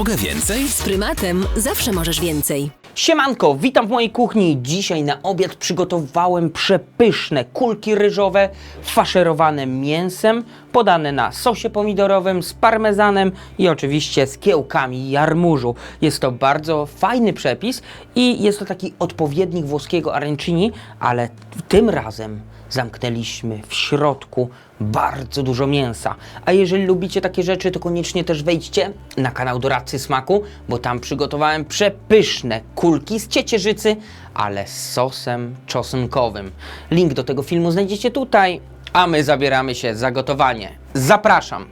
Mogę więcej? Z prymatem zawsze możesz więcej. Siemanko, witam w mojej kuchni. Dzisiaj na obiad przygotowałem przepyszne kulki ryżowe faszerowane mięsem, podane na sosie pomidorowym z parmezanem i oczywiście z kiełkami jarmużu. Jest to bardzo fajny przepis i jest to taki odpowiednik włoskiego arancini, ale tym razem zamknęliśmy w środku bardzo dużo mięsa. A jeżeli lubicie takie rzeczy, to koniecznie też wejdźcie na kanał Doradcy Smaku, bo tam przygotowałem przepyszne kulki z ciecierzycy, ale z sosem czosnkowym. Link do tego filmu znajdziecie tutaj, a my zabieramy się za gotowanie. Zapraszam!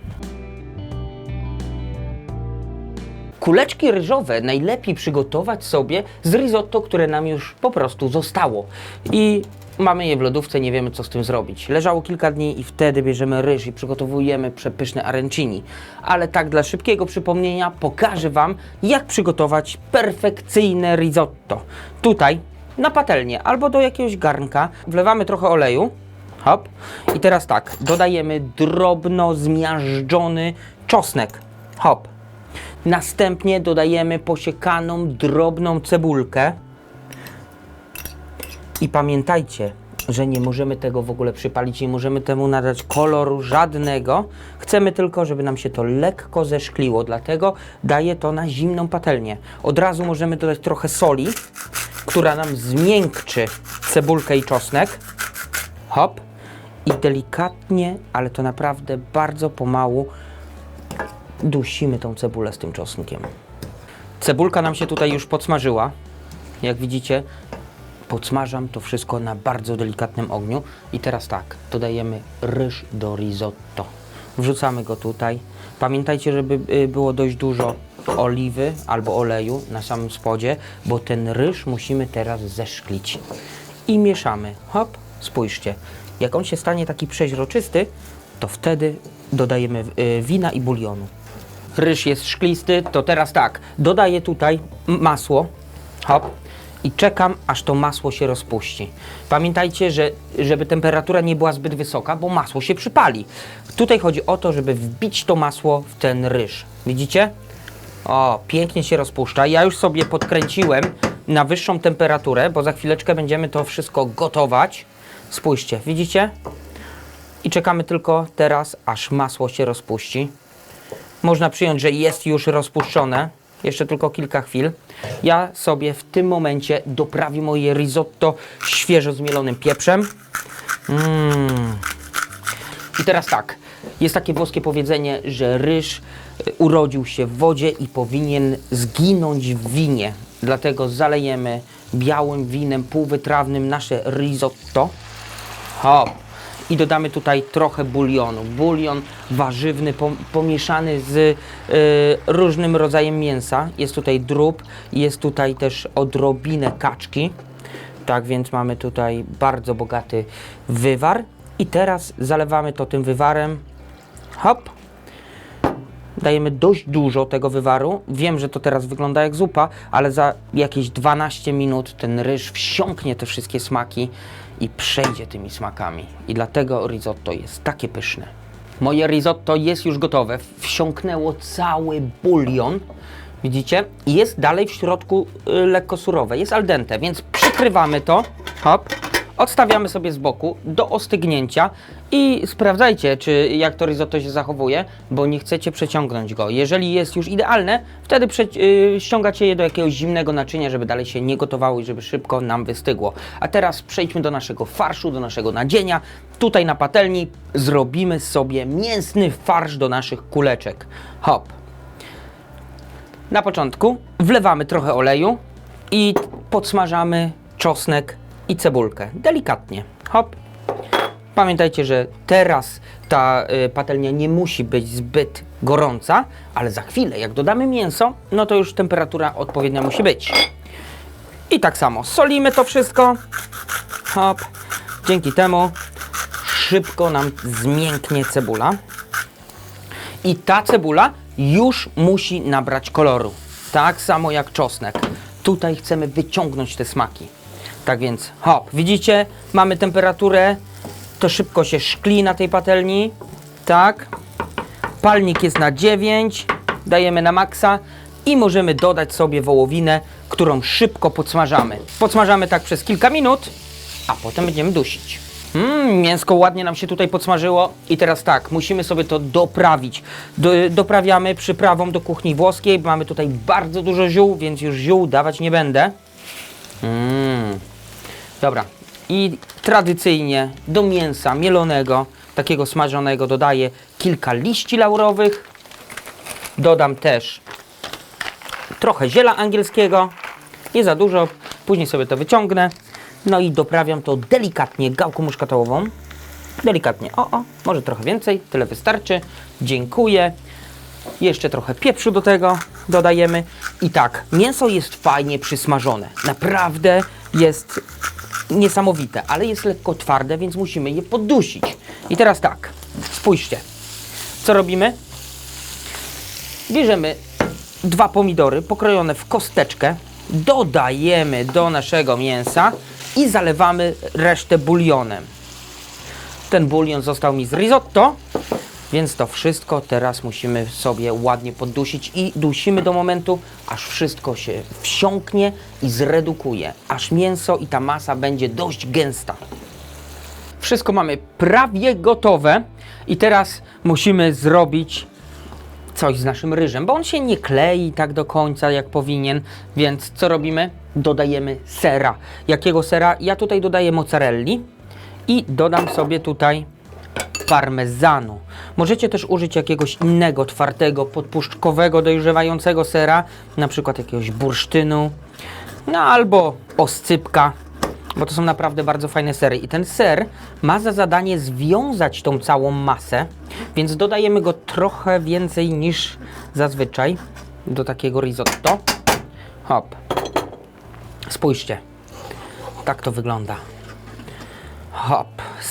Kuleczki ryżowe najlepiej przygotować sobie z risotto, które nam już po prostu zostało. I mamy je w lodówce, nie wiemy co z tym zrobić. Leżało kilka dni i wtedy bierzemy ryż i przygotowujemy przepyszne arancini. Ale tak dla szybkiego przypomnienia pokażę Wam, jak przygotować perfekcyjne risotto. Tutaj na patelnię albo do jakiegoś garnka wlewamy trochę oleju. Hop. I teraz tak, dodajemy drobno zmiażdżony czosnek. Hop. Następnie dodajemy posiekaną drobną cebulkę. I pamiętajcie, że nie możemy tego w ogóle przypalić, nie możemy temu nadać koloru żadnego. Chcemy tylko, żeby nam się to lekko zeszkliło, dlatego daję to na zimną patelnię. Od razu możemy dodać trochę soli, która nam zmiękczy cebulkę i czosnek. Hop. I delikatnie, ale to naprawdę bardzo pomału dusimy tą cebulę z tym czosnkiem. Cebulka nam się tutaj już podsmażyła. Jak widzicie, podsmażam to wszystko na bardzo delikatnym ogniu. I teraz tak, dodajemy ryż do risotto. Wrzucamy go tutaj. Pamiętajcie, żeby y, było dość dużo oliwy albo oleju na samym spodzie, bo ten ryż musimy teraz zeszklić. I mieszamy. Hop, spójrzcie. Jak on się stanie taki przeźroczysty, to wtedy dodajemy y, wina i bulionu ryż jest szklisty, to teraz tak, dodaję tutaj masło, hop, i czekam, aż to masło się rozpuści. Pamiętajcie, że żeby temperatura nie była zbyt wysoka, bo masło się przypali. Tutaj chodzi o to, żeby wbić to masło w ten ryż. Widzicie? O, pięknie się rozpuszcza. Ja już sobie podkręciłem na wyższą temperaturę, bo za chwileczkę będziemy to wszystko gotować. Spójrzcie, widzicie? I czekamy tylko teraz, aż masło się rozpuści. Można przyjąć, że jest już rozpuszczone. Jeszcze tylko kilka chwil. Ja sobie w tym momencie doprawię moje risotto świeżo zmielonym pieprzem. Mm. I teraz tak. Jest takie włoskie powiedzenie, że ryż y, urodził się w wodzie i powinien zginąć w winie. Dlatego zalejemy białym winem półwytrawnym nasze risotto. Hop. I dodamy tutaj trochę bulionu. Bulion warzywny pom- pomieszany z y, różnym rodzajem mięsa. Jest tutaj drób, jest tutaj też odrobinę kaczki. Tak więc mamy tutaj bardzo bogaty wywar. I teraz zalewamy to tym wywarem. Hop. Dajemy dość dużo tego wywaru. Wiem, że to teraz wygląda jak zupa, ale za jakieś 12 minut ten ryż wsiąknie te wszystkie smaki i przejdzie tymi smakami. I dlatego risotto jest takie pyszne. Moje risotto jest już gotowe. Wsiąknęło cały bulion. Widzicie? I jest dalej w środku y, lekko surowe. Jest al dente, więc przykrywamy to. Hop. Odstawiamy sobie z boku do ostygnięcia i sprawdzajcie, czy jak to risotto się zachowuje, bo nie chcecie przeciągnąć go. Jeżeli jest już idealne, wtedy yy, ściągacie je do jakiegoś zimnego naczynia, żeby dalej się nie gotowało i żeby szybko nam wystygło. A teraz przejdźmy do naszego farszu, do naszego nadzienia. Tutaj na patelni zrobimy sobie mięsny farsz do naszych kuleczek. Hop. Na początku wlewamy trochę oleju i podsmażamy czosnek i cebulkę. Delikatnie. Hop. Pamiętajcie, że teraz ta y, patelnia nie musi być zbyt gorąca, ale za chwilę, jak dodamy mięso, no to już temperatura odpowiednia musi być. I tak samo solimy to wszystko. Hop. Dzięki temu szybko nam zmięknie cebula. I ta cebula już musi nabrać koloru. Tak samo jak czosnek. Tutaj chcemy wyciągnąć te smaki. Tak więc, hop, widzicie, mamy temperaturę, to szybko się szkli na tej patelni. Tak. Palnik jest na 9, dajemy na maksa i możemy dodać sobie wołowinę, którą szybko podsmażamy. Podsmażamy tak przez kilka minut, a potem będziemy dusić. Mmm, mięsko ładnie nam się tutaj podsmażyło i teraz tak, musimy sobie to doprawić. Do, doprawiamy przyprawą do kuchni włoskiej, mamy tutaj bardzo dużo ziół, więc już ziół dawać nie będę. Mmm. Dobra. I tradycyjnie do mięsa mielonego, takiego smażonego dodaję kilka liści laurowych. Dodam też trochę ziela angielskiego, nie za dużo, później sobie to wyciągnę. No i doprawiam to delikatnie gałką muszkatołową. Delikatnie, o, o, może trochę więcej, tyle wystarczy. Dziękuję. Jeszcze trochę pieprzu do tego dodajemy. I tak, mięso jest fajnie przysmażone. Naprawdę jest niesamowite, ale jest lekko twarde, więc musimy je poddusić. I teraz tak, spójrzcie. Co robimy? Bierzemy dwa pomidory pokrojone w kosteczkę, dodajemy do naszego mięsa i zalewamy resztę bulionem. Ten bulion został mi z risotto, więc to wszystko teraz musimy sobie ładnie poddusić i dusimy do momentu, aż wszystko się wsiąknie i zredukuje, aż mięso i ta masa będzie dość gęsta. Wszystko mamy prawie gotowe i teraz musimy zrobić coś z naszym ryżem, bo on się nie klei tak do końca jak powinien, więc co robimy? Dodajemy sera. Jakiego sera? Ja tutaj dodaję mozzarelli i dodam sobie tutaj parmezanu. Możecie też użyć jakiegoś innego, twardego, podpuszczkowego, dojrzewającego sera, na przykład jakiegoś bursztynu, no albo oscypka, bo to są naprawdę bardzo fajne sery. I ten ser ma za zadanie związać tą całą masę, więc dodajemy go trochę więcej niż zazwyczaj do takiego risotto. Hop. Spójrzcie. Tak to wygląda. Hop.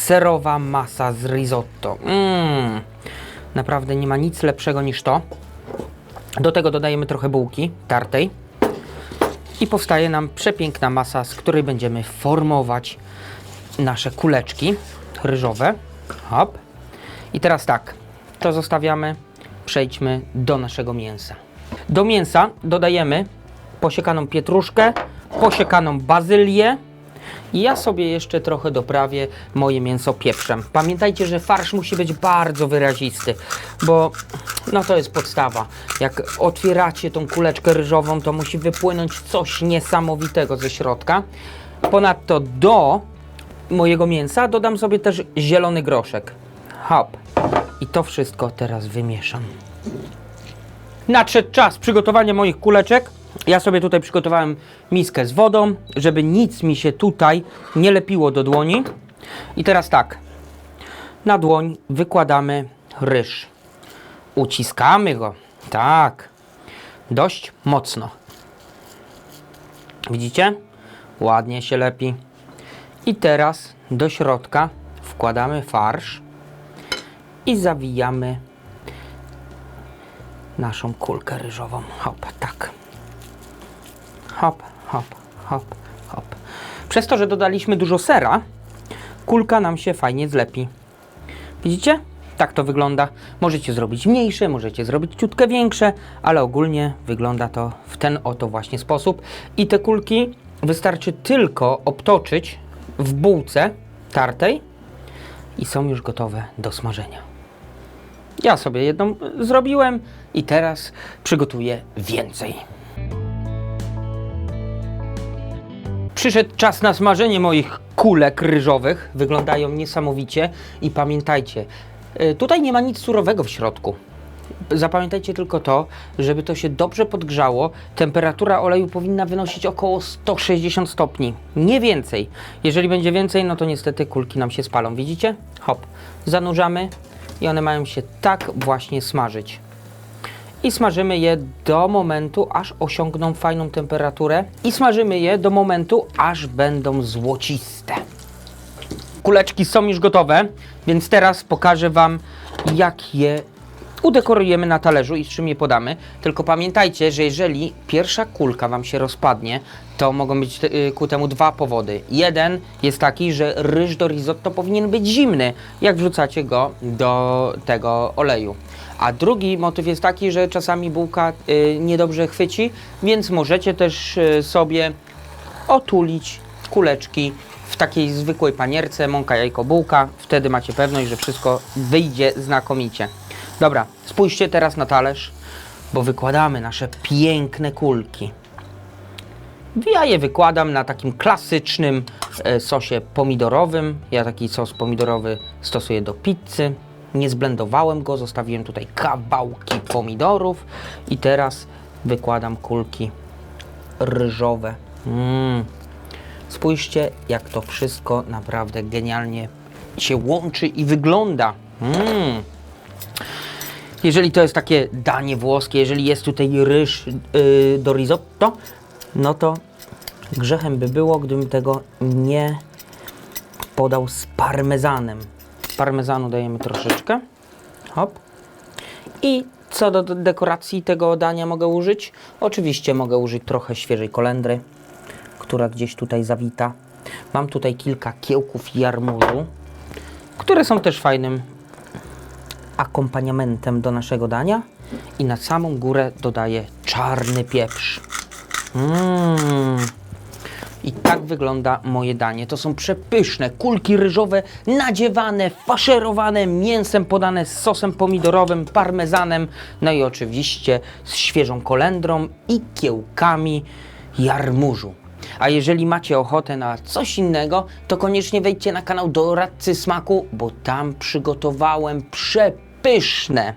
Serowa masa z risotto. Mmm. Naprawdę nie ma nic lepszego niż to. Do tego dodajemy trochę bułki tartej. I powstaje nam przepiękna masa, z której będziemy formować nasze kuleczki ryżowe. Hop. I teraz tak, to zostawiamy. Przejdźmy do naszego mięsa. Do mięsa dodajemy posiekaną pietruszkę, posiekaną bazylię. Ja sobie jeszcze trochę doprawię moje mięso pieprzem. Pamiętajcie, że farsz musi być bardzo wyrazisty, bo no to jest podstawa. Jak otwieracie tą kuleczkę ryżową, to musi wypłynąć coś niesamowitego ze środka. Ponadto do mojego mięsa dodam sobie też zielony groszek. Hop. I to wszystko teraz wymieszam. Nadszedł czas przygotowania moich kuleczek. Ja sobie tutaj przygotowałem miskę z wodą, żeby nic mi się tutaj nie lepiło do dłoni. I teraz tak. Na dłoń wykładamy ryż. Uciskamy go. Tak. Dość mocno. Widzicie? Ładnie się lepi. I teraz do środka wkładamy farsz i zawijamy naszą kulkę ryżową. Hop, tak. Hop, hop, hop, hop. Przez to, że dodaliśmy dużo sera, kulka nam się fajnie zlepi. Widzicie? Tak to wygląda. Możecie zrobić mniejsze, możecie zrobić ciutkę większe, ale ogólnie wygląda to w ten oto właśnie sposób. I te kulki wystarczy tylko obtoczyć w bułce tartej i są już gotowe do smażenia. Ja sobie jedną zrobiłem i teraz przygotuję więcej. Przyszedł czas na smażenie moich kulek ryżowych. Wyglądają niesamowicie i pamiętajcie, y, tutaj nie ma nic surowego w środku. Zapamiętajcie tylko to, żeby to się dobrze podgrzało. Temperatura oleju powinna wynosić około 160 stopni, nie więcej. Jeżeli będzie więcej, no to niestety kulki nam się spalą. Widzicie? Hop, zanurzamy i one mają się tak właśnie smażyć. I smażymy je do momentu, aż osiągną fajną temperaturę. I smażymy je do momentu, aż będą złociste. Kuleczki są już gotowe, więc teraz pokażę Wam, jak je udekorujemy na talerzu i z czym je podamy. Tylko pamiętajcie, że jeżeli pierwsza kulka Wam się rozpadnie, to mogą być y, ku temu dwa powody. Jeden jest taki, że ryż do risotto powinien być zimny, jak wrzucacie go do tego oleju. A drugi motyw jest taki, że czasami bułka y, niedobrze chwyci, więc możecie też y, sobie otulić kuleczki w takiej zwykłej panierce, mąka, jajko, bułka. Wtedy macie pewność, że wszystko wyjdzie znakomicie. Dobra, spójrzcie teraz na talerz, bo wykładamy nasze piękne kulki. Ja je wykładam na takim klasycznym e, sosie pomidorowym. Ja taki sos pomidorowy stosuję do pizzy. Nie zblendowałem go, zostawiłem tutaj kawałki pomidorów i teraz wykładam kulki ryżowe. Mm. Spójrzcie, jak to wszystko naprawdę genialnie się łączy i wygląda. Mm. Jeżeli to jest takie danie włoskie, jeżeli jest tutaj ryż yy, do risotto, no to grzechem by było, gdybym tego nie podał z parmezanem. Parmezanu dajemy troszeczkę. Hop. I co do dekoracji tego dania mogę użyć? Oczywiście mogę użyć trochę świeżej kolendry, która gdzieś tutaj zawita. Mam tutaj kilka kiełków jarmużu, które są też fajnym akompaniamentem do naszego dania. I na samą górę dodaję czarny pieprz. Mmm. I tak wygląda moje danie. To są przepyszne kulki ryżowe, nadziewane, faszerowane mięsem, podane z sosem pomidorowym, parmezanem, no i oczywiście z świeżą kolendrą i kiełkami jarmużu. A jeżeli macie ochotę na coś innego, to koniecznie wejdźcie na kanał Doradcy Smaku, bo tam przygotowałem przepyszne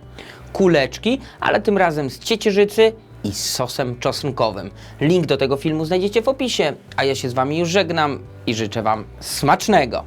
kuleczki, ale tym razem z ciecierzycy i sosem czosnkowym. Link do tego filmu znajdziecie w opisie, a ja się z Wami już żegnam i życzę Wam smacznego.